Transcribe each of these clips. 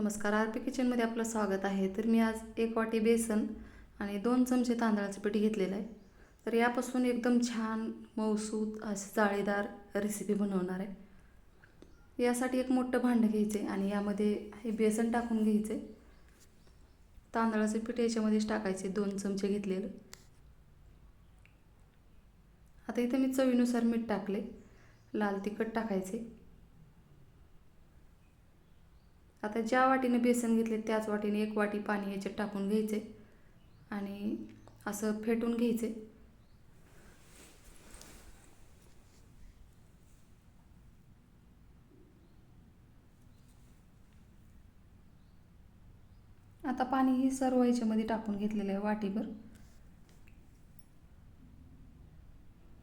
नमस्कार R P किचनमध्ये आपलं स्वागत आहे. तर मी आज एक वाटी बेसन आणि दोन चमचे तांदळाचं पीठ घेतलेलं आहे. तर यापासून एकदम छान मऊसूत अशी जाळीदार रेसिपी बनवणार आहे. यासाठी एक मोठं भांडं घ्यायचं आहे आणि यामध्ये हे बेसन टाकून घ्यायचं. आहे तांदळाचं पीठ याच्यामध्येच टाकायचे दोन चमचे घेतलेलं. आता इथं मी चवीनुसार मीठ टाकले. लाल तिखट टाकायचे. आता ज्या वाटीने बेसन घेतले त्याच वाटीने एक वाटी पाणी याच्यात टाकून घ्यायचे आणि असं फेटून घ्यायचे. आता पाणी ही सर्व याच्यामध्ये टाकून घेतलेलं आहे वाटीभर.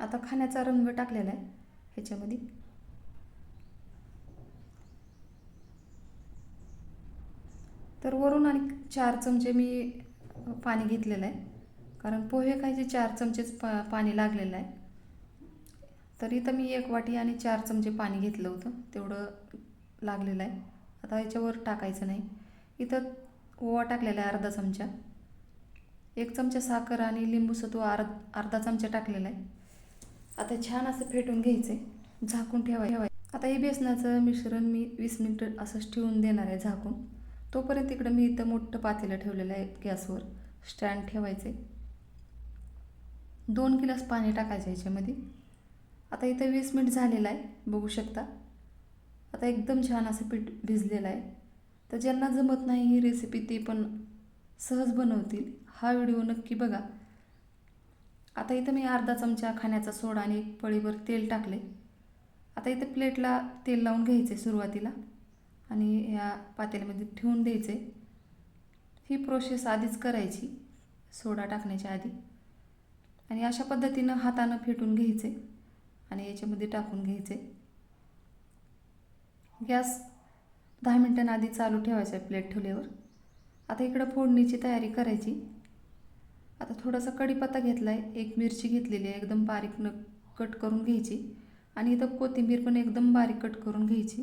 आता खाण्याचा रंग टाकलेला आहे ह्याच्यामध्ये. तर वरून आणि चार चमचे मी पाणी घेतलेलं आहे. कारण पोहे खायचे चार चमचेच पा पाणी लागलेलं आहे. तर इथं मी एक वाटी आणि चार चमचे पाणी घेतलं होतं. तेवढं लागलेलं आहे. आता याच्यावर टाकायचं नाही. इथं ओवा टाकलेला आहे अर्धा चमचा. एक चमचा साखर आणि लिंबूसत्व अर्ध अर्धा चमचा टाकलेला आहे. आता छान असं फेटून घ्यायचं आहे झाकून ठेवाय ठेवाय आता हे बेसनाचं मिश्रण मी वीस मिनटं असंच ठेवून देणार आहे झाकून. तोपर्यंत इकडं मी इथं मोठं पातेलं ठेवलेलं आहे गॅसवर. स्टँड ठेवायचे दोन गिलास पाणी टाकायचं याच्यामध्ये आता इथं वीस मिनिट झालेलं आहे बघू शकता. आता एकदम छान असं पीठ भिजलेलं आहे. तर ज्यांना जमत नाही ही रेसिपी ते पण सहज बनवतील. हा व्हिडिओ नक्की बघा. आता इथं मी अर्धा चमचा खाण्याचा सोडा आणि एक पळीभर तेल टाकले. आता इथं प्लेटला तेल लावून घ्यायचे सुरुवातीला आणि या पातेल्यामध्ये ठेवून द्यायचे ही प्रोसेस आधीच करायची सोडा टाकण्याच्या आधी. आणि अशा पद्धतीनं हातानं फेटून घ्यायचे आणि याच्यामध्ये टाकून घ्यायचे गॅस दहा मिनटांआधी चालू ठेवायचा आहे प्लेट ठेवल्यावर. आता इकडं फोडणीची तयारी करायची. आता थोडासा कढीपत्ता घेतला आहे एक मिरची घेतलेली आहे एकदम बारीक न कट करून घ्यायची. आणि इथं कोथिंबीर पण एकदम बारीक कट करून घ्यायची.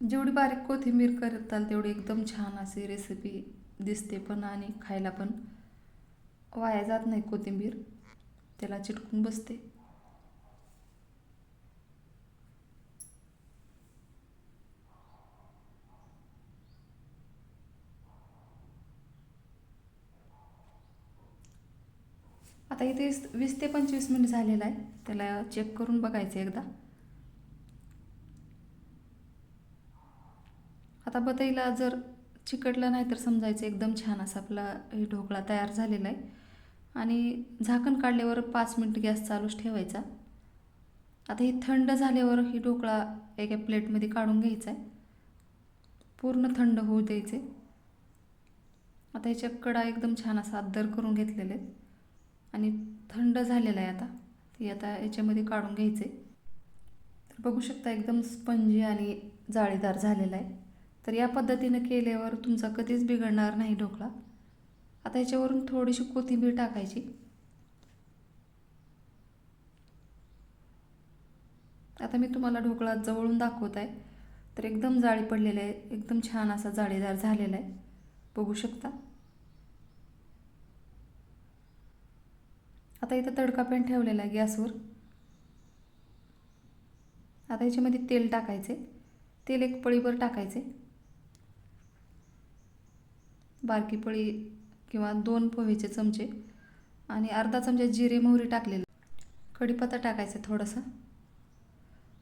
जेवढी बारीक कोथिंबीर करताल तेवढी एकदम छान अशी रेसिपी दिसते पण आणि खायला पण. वाया जात नाही कोथिंबीर. त्याला चिटकून बसते. आता इथे वीस ते पंचवीस मिनिट झालेलं आहे. त्याला चेक करून बघायचं एकदा. आता बतईला जर चिकटलं नाही तर समजायचं एकदम छान असा आपला हे ढोकळा तयार झालेला आहे. आणि झाकण काढल्यावर पाच मिनटं गॅस चालूच ठेवायचा. आता ही थंड झाल्यावर ही ढोकळा एका प्लेटमध्ये काढून घ्यायचा आहे. पूर्ण थंड होऊ द्यायचे. आता ह्याच्या कडा एकदम छान असा अद्दर करून घेतलेले आहेत आणि थंड झालेला आहे आता. ती आता याच्यामध्ये काढून घ्यायचे तर बघू शकता एकदम स्पंजी आणि जाळीदार झालेला आहे. तर या पद्धतीनं केल्यावर तुमचा कधीच बिघडणार नाही ढोकळा. आता याच्यावरून थोडीशी कोथिंबीर टाकायची. आता मी तुम्हाला ढोकळा जवळून दाखवत आहे. तर एकदम जाळी पडलेली आहे. एकदम छान असा जाळीदार झालेला आहे. बघू शकता. आता इथं तडका पॅन ठेवलेला आहे गॅसवर. आता याच्यामध्ये तेल टाकायचे. तेल एक पळीभर टाकायचे. बारकी पळी किंवा दोन पोहेचे चमचे आणि अर्धा चमचा जिरे मोहरी टाकलेले. कढीपत्ता टाकायचा थोडंसं.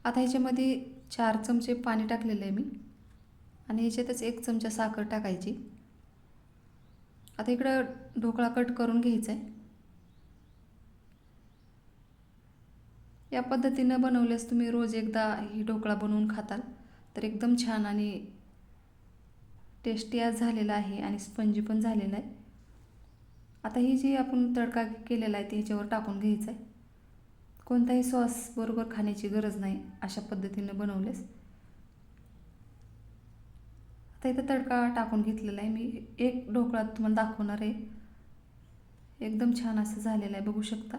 आता ह्याच्यामध्ये चार चमचे पाणी टाकलेलं आहे मी. आणि ह्याच्यातच एक चमचा साखर टाकायची. आता इकडं ढोकळा कट करून घ्यायचा आहे. या पद्धतीनं बनवल्यास तुम्ही रोज एकदा ही ढोकळा बनवून खाताल. तर एकदम छान आणि टेस्टी आज झालेला आहे आणि स्पंजी पण झालेला आहे. आता ही जी आपण तडका केलेला आहे ती ह्याच्यावर टाकून घ्यायचं आहे. कोणताही सॉस बरोबर खाण्याची गरज नाही अशा पद्धतीनं बनवलेस आता इथं तडका टाकून घेतलेला आहे. मी एक ढोकळा तुम्हाला दाखवणार आहे. एकदम छान असं झालेलं आहे बघू शकता.